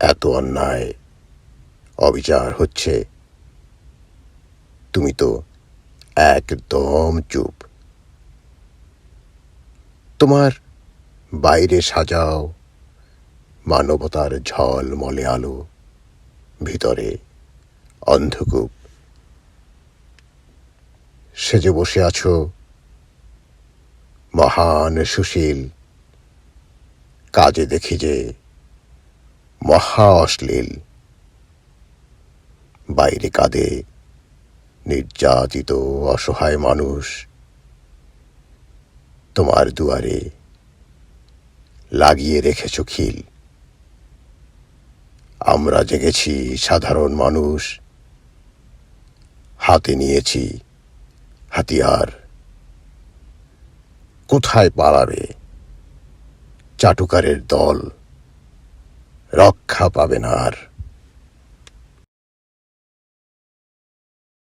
এত অন্যায় অবিচার হচ্ছে। তুমি তো একদম চুপ। তোমার বাইরে সাজাও মানবতার ঝল মলে আলো, ভিতরে অন্ধকূপ। সেজে বসে আছো, মহান সুশীল। কাজে দেখি যে মহা অশ্লীল। বাইরে কাঁদে নির্যাতিত, অসহায় মানুষ। তোমার দুয়ারে লাগিয়ে রেখেছ খিল। আমরা জেগেছি সাধারণ মানুষ। হাতে নিয়েছি হাতিয়ার। কোথায় পালাবে চাটুকারের দল? রক্ষা পাবে না আর।